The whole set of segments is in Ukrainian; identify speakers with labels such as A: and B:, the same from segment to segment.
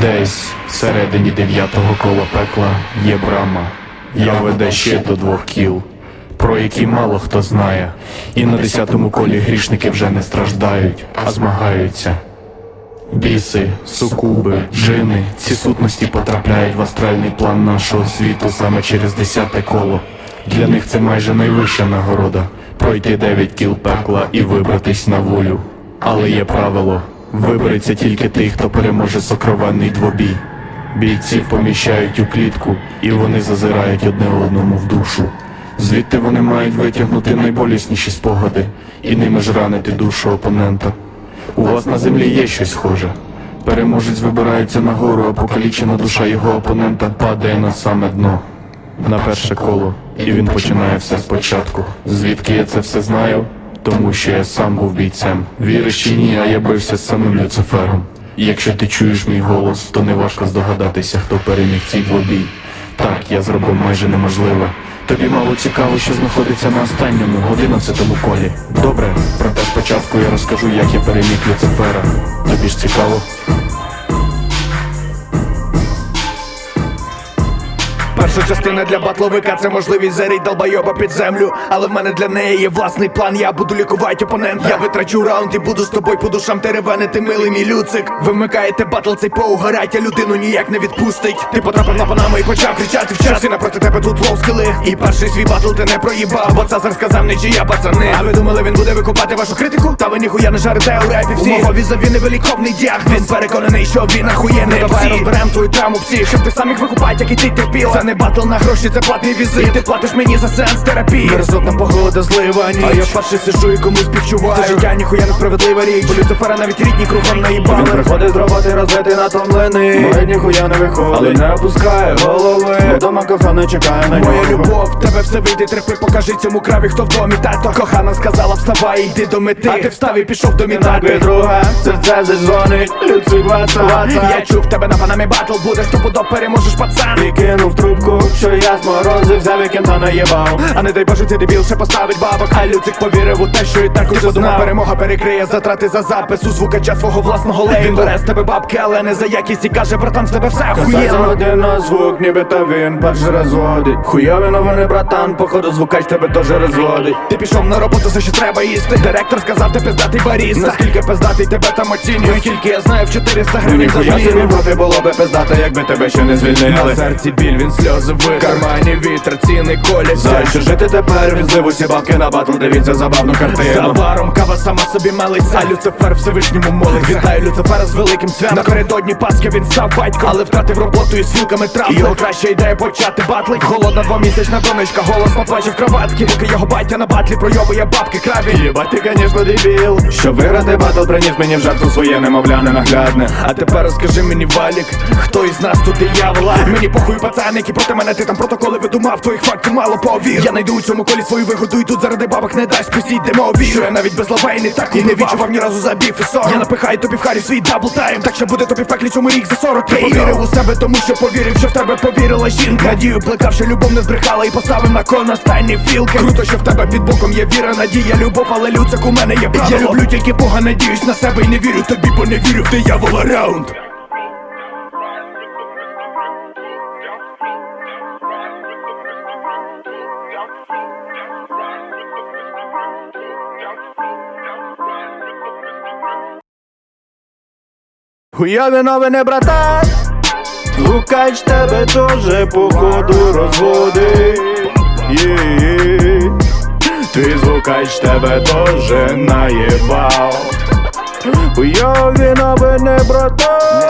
A: Десь всередині дев'ятого кола пекла є брама, я веде ще до двох кіл, про які мало хто знає. І на десятому колі грішники вже не страждають, а змагаються. Біси, сукуби, джини, ці сутності потрапляють в астральний план нашого світу саме через десяте коло. Для них це майже найвища нагорода пройти дев'ять кіл пекла і вибратись на волю. Але є правило: вибереться тільки той, хто переможе сокровенний двобій. Бійців поміщають у клітку, і вони зазирають одне одному в душу. Звідти вони мають витягнути найболісніші спогади і ними ж ранити душу опонента. У вас на землі є щось схоже. Переможець вибирається нагору, а покалічена душа його опонента падає на саме дно. На перше коло, і він починає все спочатку. Звідки я це все знаю? Тому що я сам був бійцем. Віриш чи ні, а я бився з самим Люцифером. І Якщо ти чуєш мій голос, то не важко здогадатися, хто переміг цей двобій. Так, я зробив майже неможливе. Тобі мало цікаво, що знаходиться на останньому, одинадцятому колі. Добре, проте спочатку я розкажу, як я переміг Люцифера. Тобі ж цікаво?
B: Перша частина для батловика це можливість зарить долбойоба під землю. Але в мене для неї є власний план. Я буду лікувати опонента. Я витрачу раунд і буду з тобою по душам теревенити, милий мій люцик. Вимикаєте батл, цей поугарать, а людину ніяк не відпустить. Ти потрапив на панаму і почав кричати в час. І напроти тебе тут ловскили. І перший свій батл ти не проїбав. Бо Цезар сказав нічия, пацани. А ви думали, він буде викупати вашу критику? Та ви ніхуя не жарите у репі всі. Мого візаві невеликовний дяг. Він переконаний, що він ахуєнний. Давай розберем твою травму всіх, щоб ти сам їх викупати, як і ти терпіла. Не батл на гроші, це платний візит. І ти платиш мені за сеанс терапії. Мерзотна погода, злива ніч. А я вперше сижу і комусь співчуваю. Це життя ніхуя не справедлива річ. Бо Люцифера навіть рідні кругом наїбали.
C: Він приходить з роботи розбитий натомлений Моє ніхуя не виходить, але не опускає голови Вдома кохана чекає на
B: Моя любов, в тебе все вийде, терпи, покажи цьому краві, хто в домі, тато Кохана сказала, вставай, йди до мети А ти встав і пішов до мінати
C: друга, серце задзвонить, люцик ваца
B: Я чув тебе на панамі батл, буде стопудов переможеш пацан
C: І кинув трубку, що я зморозив, взяв і кента наїбав.
B: А не дай боже, цей дебіл ще поставить бабок. А Люцик повірив у те, що і так уже знав Перемога перекриє затрати за запис у звукача свого власного лейблу Він бере з тебе бабки, але не за якість і каже, братан, з тебе все охуєнно
C: Заводи на звук, ніби то він перший раз водить Хуйові новини, братан, походу звукач тебе теж розводить.
B: Ти пішов на роботу, за що треба їсти. Директор сказав, ти пиздатий баріста. Наскільки пиздатий тебе там оцінюють. Тільки я знаю в 400 гривень за
C: Ніхуя собі
B: зміну
C: було би пиздато, якби тебе ще не
B: На серці біль, він сльози В кармані вітер, ціни
C: За
B: коляться
C: що жити тепер, відзив усі бабки на батл, дивіться забавну
B: За
C: картину.
B: Баром кава сама собі мелиться А Люцифер Всевишньому молиться Вітаю Люцифера з великим святом. Напередодні Пасхи він став батьком Але втратив роботу і з філками Його краща ідея почати батли. Голодна двомісячна донечка, голос поплаче в кроватки. Поки його батя на батлі пройобує бабки краві.
C: Єбать ти, конечно, дебіл? Щоб виграти батл, приніс мені в жертву своє немовля ненаглядне
B: А тепер розкажи мені, Валік, хто із нас тут диявола? Мені похуй пацан, які проти мене ти там протоколи видумав, твоїх фактів мало повір. Я найду у цьому колі свою вигоду і тут заради бабок не дасть пустіть демові. Що я навіть без лавей не так і не відчував ні разу забів і сором. Я напихаю тобі в харі свій дабл тайм, так що буде тобі в пеклі цьому рік за 40 Ти повірив у себе, тому що повірив, що в тебе повірила жінка. Надію плекав, що любов не збрехала і поставив на кон останні філки. Круто, що в тебе під боком є віра, надія, любов, але люцик у мене є правило. Я люблю тільки Бога, надіюсь на себе і не вірю тобі, бо не вірю в диявола раунд.
C: Хуйові новини, брата, Лукач тебе тоже походу розводить Є-є. Твій звукач тебе тоже наєбав Хуйові новини, братан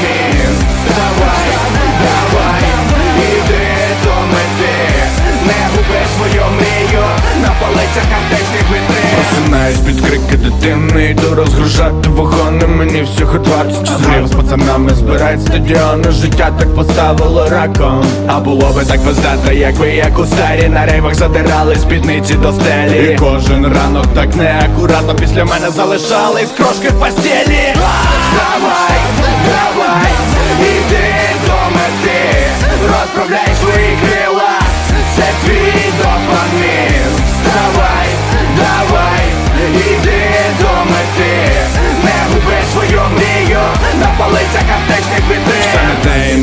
B: твій допамін. Давай, іди до мети, не губи свою мрію, на палицях аптечних вітрин.
C: Просинаюсь під крики дитини
B: йду розгружати вагони Мені всього 20 часів. З пацанами збирають стадіони. Життя так поставило раком А було би так пиздато, якби як у старі На рейвах задирали спідниці до стелі. І кожен ранок так неакуратно після мене залишались крошки в постелі Давай, свої це твій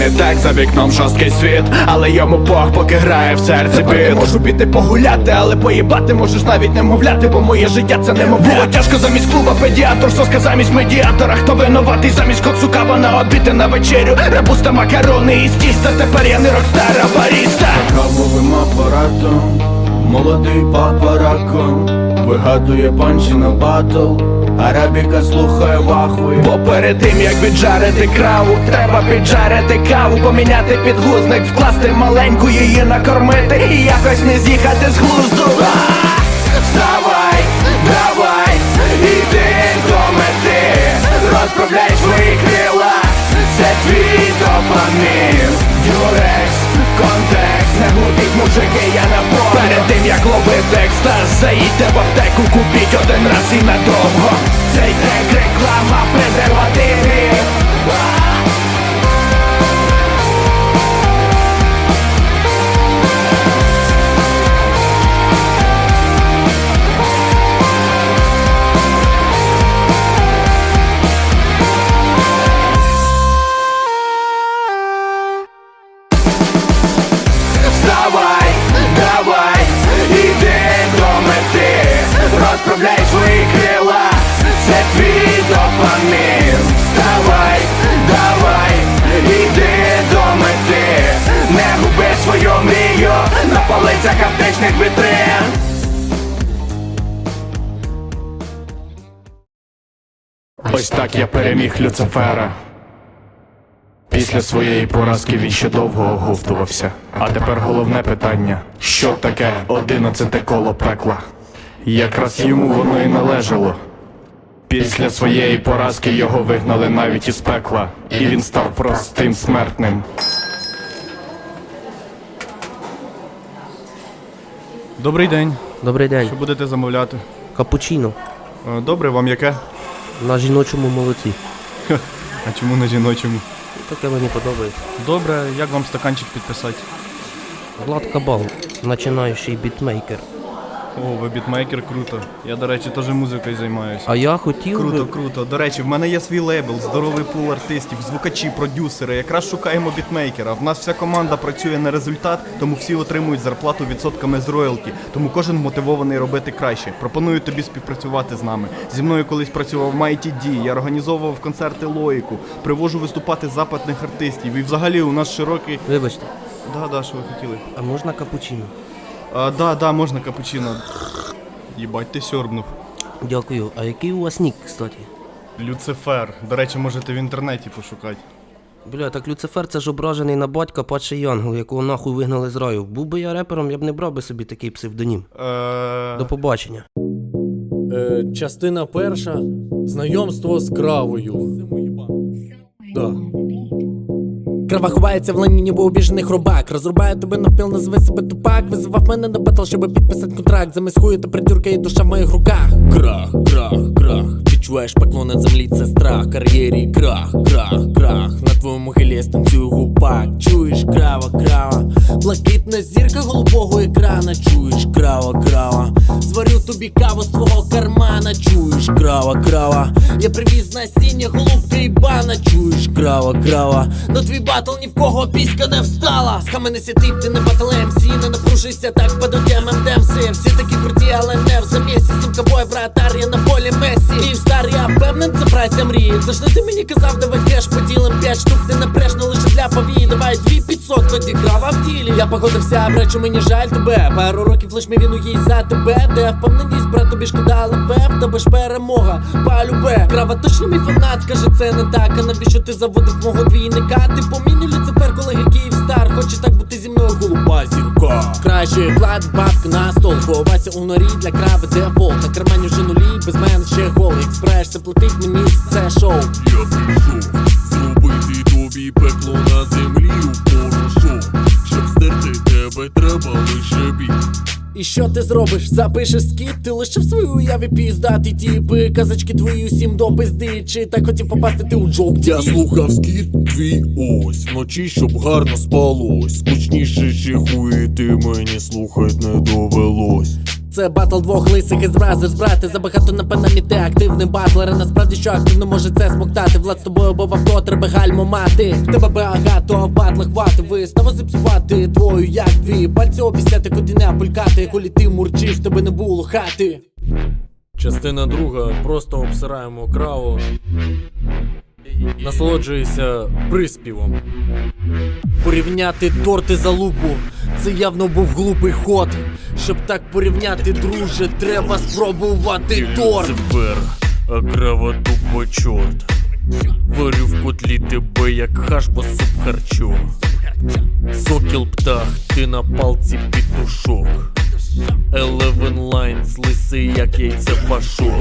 B: не і так, за вікном жорсткий світ Але йому Бог поки грає в серці біт Можу піти погуляти, але поїбати можеш навіть не мовляти Бо моє життя це не Було тяжко замість клуба педіатр, соска замість медіатора. Хто винуватий замість коцу кава на обід на вечерю? Ребуста макарони із тіста, тепер я не рокстар, а баріста. Кавовим апаратом, молодий папараком Вигадує панчі на батл Арабіка слухає вахує Бо перед тим як віджарити краву Треба піджарити каву, поміняти підгузник Вкласти маленьку її накормити І якось не з'їхати з глузду! Вставай, давай, іди до мети. Розправляй свої крила, це твій допамін Юрекс, контекст, не мужики, я на повну. Перед тим як ловити екстаз, заїдьте в аптеку, купіть один раз і надовго. Цей трек реклама презервативів
A: Ось так я переміг Люцифера. Після своєї поразки він ще довго оговтувався. А тепер головне питання: що таке одинадцяте коло пекла? Якраз йому воно і належало. Після своєї поразки його вигнали навіть із пекла, і він став простим смертним.
D: Добрий день.
E: Добрий день.
D: Що будете замовляти?
E: Капучино
D: Е, Добре, вам яке?
E: На жіночому молоці.
D: А чому на жіночому?
E: Таке мені подобається.
D: Добре, як вам стаканчик підписати?
E: Влад Кабал, починаючий бітмейкер.
D: О, ви бітмейкер, круто. Я, до речі, теж музикою займаюся.
E: А я хотів
D: Круто,
E: би...
D: круто. До речі, в мене є свій лейбл, здоровий пул артистів, звукачі, продюсери. Якраз шукаємо бітмейкера. В нас вся команда працює на результат, тому всі отримують зарплату відсотками з роялті. Тому кожен мотивований робити краще. Пропоную тобі співпрацювати з нами. Зі мною колись працював Mighty D, я організовував концерти Лоїку, привожу виступати западних артистів. І взагалі у нас широкий.
E: Вибачте,
D: Да, да, що ви хотіли?
E: а можна капучино?
D: А, да, да, можна капучино. Їбать, ти сьорбнув.
E: Дякую. А який у вас нік, кстати?
D: Люцифер. До речі, можете в інтернеті пошукати.
E: Бля, так Люцифер це ж ображений на батька падший янгол, якого нахуй вигнали з раю. Був би я репером, я б не брав би собі такий псевдонім.
D: Е...
E: До побачення.
F: Е, частина перша. Знайомство з кравою. Да. Крава ховається в лані, ніби обіжений хробак. Розрубає тебе навпіл, називай себе тупак. Визивав мене на батл, щоб підписати контракт. Замість та придюркає душа в моїх руках. Крах, крах, крах. Відчуваєш пекло на землі, це страх. Кар'єрі, крах, крах, крах. На твоєму я станцюю гупак. Чуєш, крава, крава. Блакитна зірка голубого екрана. Чуєш, крава, крава. Тобі каву з твого кармана. Чуєш, крава, крава. Я привіз насіння, голубка і бана. Чуєш, крава, крава. На твій батл ні в кого піська не встала. Схаменися тип, ти не батл МС Не напружуйся так, подотям МДМС Всі такі круті, але не в замісі Сімка бой, вратар, я на полі Месі Київ стар, я впевнен, це праця мрії Завжди ти мені казав, давай кеш поділим П'ять штук, ти напряжно лише для повії Давай дві 500, тоді крава в тілі. Я погодився, бречу, мені жаль тебе. Пару років лиш мій віну їй за тебе. Де впевненість, брат, тобі шкода, але в тебе ж перемога. Полюбе. Крава точно мій фанат, каже, це не так. А навіщо ти заводив мого двійника? Ти поміню Люцифер, колеги Київстар. Хоче так бути зі мною голуба зірка. Краще клад бабки на стол. Ховайся у норі для крави дефолт. На кармані вже нулі, без мене ще гол. Експрес, це платить мені це шоу.
G: Я прийшов зробити тобі пекло на землі у порошок Щоб стерти тебе треба лише бій
F: І що ти зробиш? Запишеш скіт, ти лише в свою уяві піздати тіпи Казочки твої усім до пизди. Чи так хотів попасти ти у джок?
G: Я слухав скіт твій ось. Вночі, щоб гарно спалось. Скучніше ще хуї ти мені слухать не довелось
F: Це батл двох лисих із бразерс, брати Забагато на панамі ти активний батлер. Насправді що активно може це смоктати? Влад з тобою бо авто треба гальмо мати. Тебе багато, в батлах вати. Ви зіпсувати твою як дві. Пальці обіцяти, куди не пулькати. Холі ти мурчиш, тебе не було хати. Частина друга, просто обсираємо краву. Насолоджуйся приспівом. Порівняти торти за лупу, це явно був глупий ход. Щоб так порівняти, друже, треба спробувати торт.
G: Люцифер, а крава тупо чорт. Варю в котлі тебе як хаш, бо суп харчо Сокіл птах, ти на палці пітушок Eleven lines, лисий як яйце пашок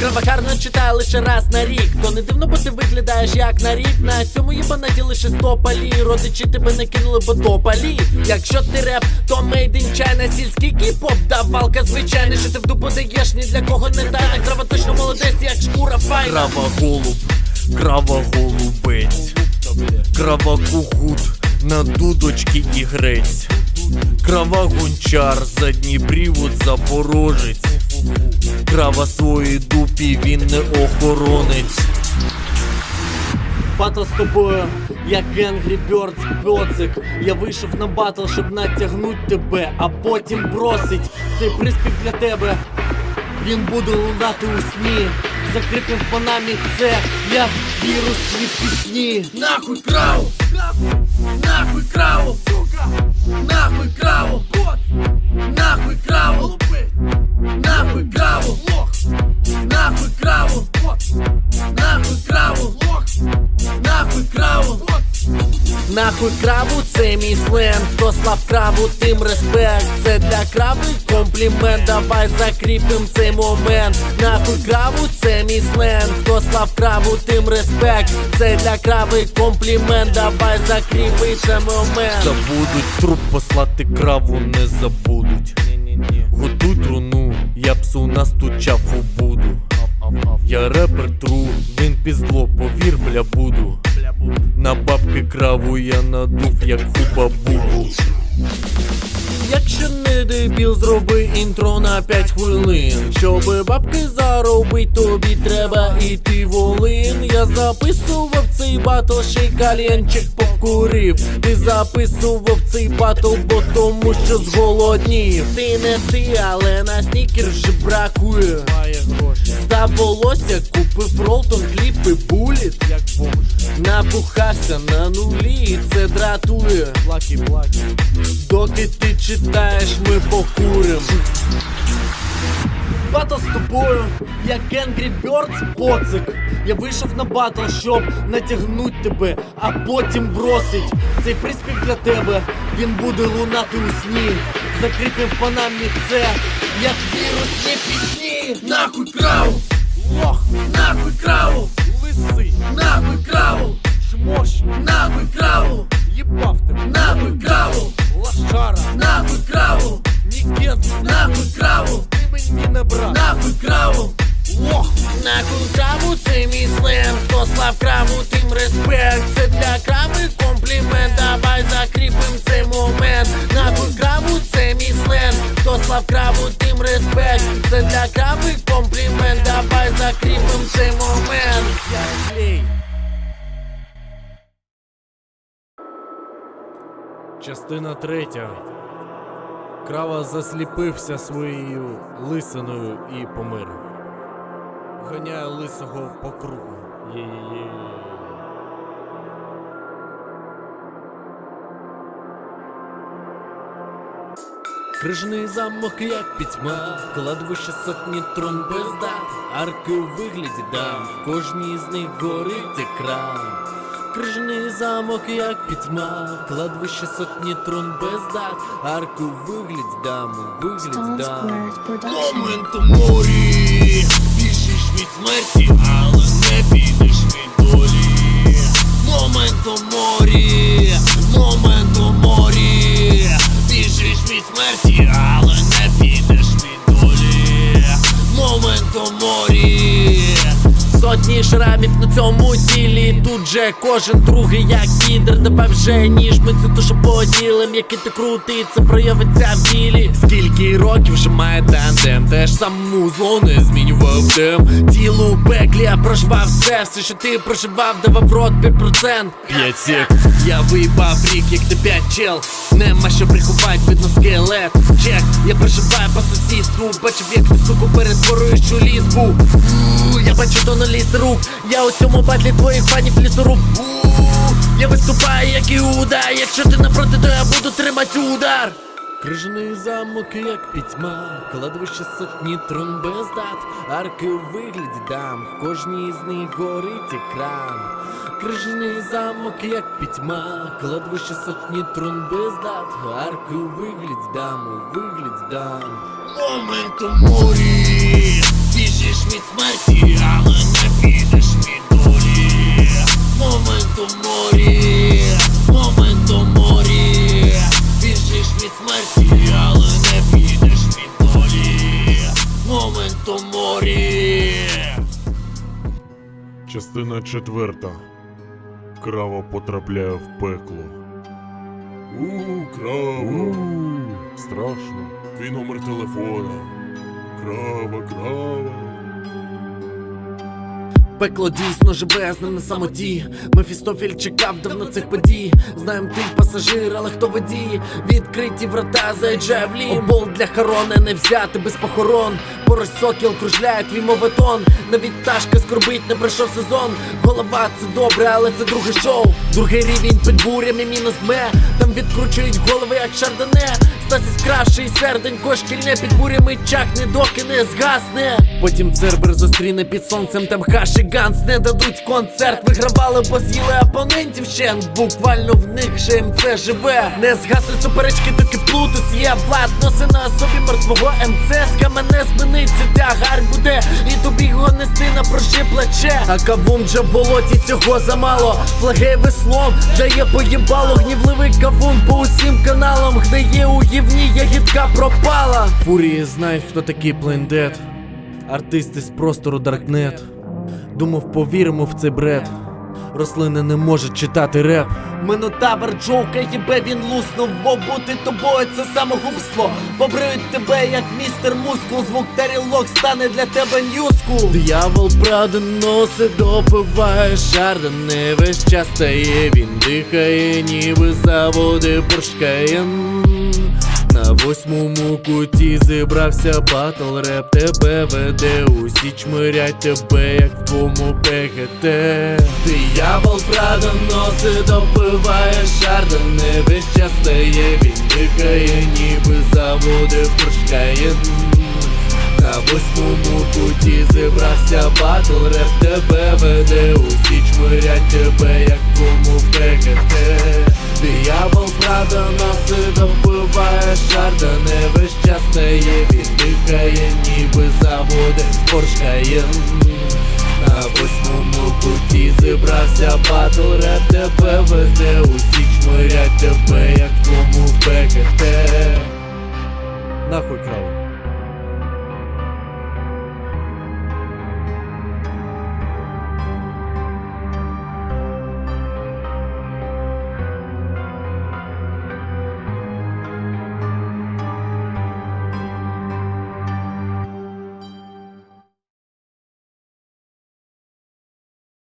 F: Крава гарно читає лише раз на рік. То не дивно, бо ти виглядаєш як на рік. На цьому їбанаті лише сто палі. Родичі тебе не кинули, бо то палі. Якщо ти реп, то made in China Сільський кіп-поп, давалка звичайна, що ти в дупу даєш, ні для кого не тайна. Крава точно молодець, як шкура файна.
G: Крава голуб, крава голубець Крава кугут, на дудочки і грець Крава гончар, задній привод запорожець. Крава свої дупі, він не охоронець.
F: Батл з тобою, як Angry Birds Бьоцик Я вийшов на батл, щоб натягнуть тебе, а потім бросить цей приспів для тебе він буде лунати у сні. закритим по намі це, я вірус від пісні. Нахуй крау, нахуй крау, нахуй крау, нахуй крау, лупить. Нахуй краву! Нахуй краву! Нахуй краву! Нахуй краву! Нахуй краву, це мій сленг. Хто слав краву, тим респект. Це для крави комплімент. Давай закріпим цей момент. Нахуй краву, це мій сленг. Хто слав краву, тим респект. Це для крави комплімент. Давай закріпи цей момент.
G: Забудуть труп послати краву, не забудуть Готуй труну, я псу настучав у буду. Я репер тру, він піздло, повір, бля, буду. На бабки краву я надув, як хуба бубу
F: Якщо не дебіл, зроби інтро на 5 хвилин. Щоби бабки заробить, тобі треба іти волин. Я записував цей батл, ще й кальянчик покурив. Ти записував цей батл, бо тому що зголоднів. Ти не ти, але на снікер вже бракує. Здав волосся, купив ролтон, хліб і буліт. Як Напухався на нулі, і це дратує. Плакі, Доки ти читаєш, ми покурим. Батл з тобою, як Angry Birds поцик. Я вийшов на батл, щоб натягнуть тебе, а потім бросить. Цей приспів для тебе, він буде лунати у сні. Закріпив панамі це, як вірусні пісні. Нахуй краву! Лох! Нахуй краву! Лисий! Нахуй краву! Чмош! Нахуй краву! Єбав Частина третя. Крава засліпився своєю лисиною і помир. Ганяє лисого по кругу. Крижний замок, як пітьма, кладовище сотні трон безда, арки у вигляді дам, кожній з них горить екран. Крижний замок, як пітьма, кладбище сотні трон без дат, арку вигляд дам,
G: вигляд
F: дам. Момент у морі, біжиш від смерті, але не підеш від долі. Момент у морі, Сотні шрамів на цьому тілі Тут же кожен другий як підер Давай вже ніж. Ми цю душу поділим Який ти крутий, це проявиться в ділі. Скільки років вже має тандем Теж саму зло не змінював тем Тіло у пеклі, я проживав все Все, що ти проживав, давав в рот 5% П'ять сек Я виїбав рік, як ти п'ять чел. Нема що приховать, видно скелет. Чек, я проживаю по сусідству. Бачив, як ти суку перетворюєш у лісбу. Я бачу то на ліс рук. Я у цьому батлі твоїх фанів лісоруб Я виступаю, як Іуда Якщо ти напроти, то я буду тримати удар Крижаний замок, як пітьма, кладовище сотні трон без дат, арки у вигляді дам, в кожній з них горить екран. Крижаний замок, як пітьма, кладовище сотні трон без дат, арки у вигляді дам, у вигляді дам. Момент у морі, біжиш від смерті, але не
H: Частина четверта. Крава потрапляє в пекло. У, крава. Страшно. Твій номер телефона. Крава, крава.
F: Пекло дійсно живе з ним на самоті. Мефістофіль чекав давно цих подій. Знаєм ти пасажир, але хто водій? Відкриті врата заїжджає в лім Обол для хорони не взяти без похорон. Поруч сокіл кружляє твій моветон. Навіть ташка скорбить, не пройшов сезон. Голова це добре, але це друге шоу. Другий рівень під бурями мінус ме. Там відкручують голови, як шардоне. Стасі кращий серденько шкільне під бурями чахне, доки не згасне. Потім цербер зустріне під сонцем, там хаші ганс не дадуть концерт. Вигравали, бо з'їли опонентів ще. Буквально в них же МЦ живе. Не згаснуть суперечки, доки плутус є. Влад носи на собі мертвого МЦ. З мене зміниться, тягар буде. І тобі його нести на прощі плече. А кавун же в болоті цього замало. Флаги веслом дає поїбало. Гнівливий кавун по усім каналам. Гдає у гівні, ягідка пропала. Фурії знають, хто такий блендет. Артисти з простору Даркнет. Думав, повіримо в цей бред. Рослини не можуть читати реп. Минотавр джоука, їбе він луснув, бо бути тобою це самогубство. Побриють тебе, як містер мускул. Звук тарілок стане для тебе ньюску. Диявол правда носить, допиває шардони Весь час стає, він дихає, ніби заводи пуршкаєн. На восьмому куті зібрався батл реп Тебе веде, усі чмирять тебе, як в кому ПГТ Диявол правда носить, допиває шардони Весь час стає, він дихає, ніби заводи пуршкаєн на восьмому куті зібрався батл реп тебе веде, усі чмирять тебе, як кому ПГТ Диявол правда носить, допиває шардони Весь час стає, він дихає, ніби заводи поршкає на восьмому куті зібрався батл. Реп тебе веде, усі чмирять тебе, як кому ПГТ Нахуй крав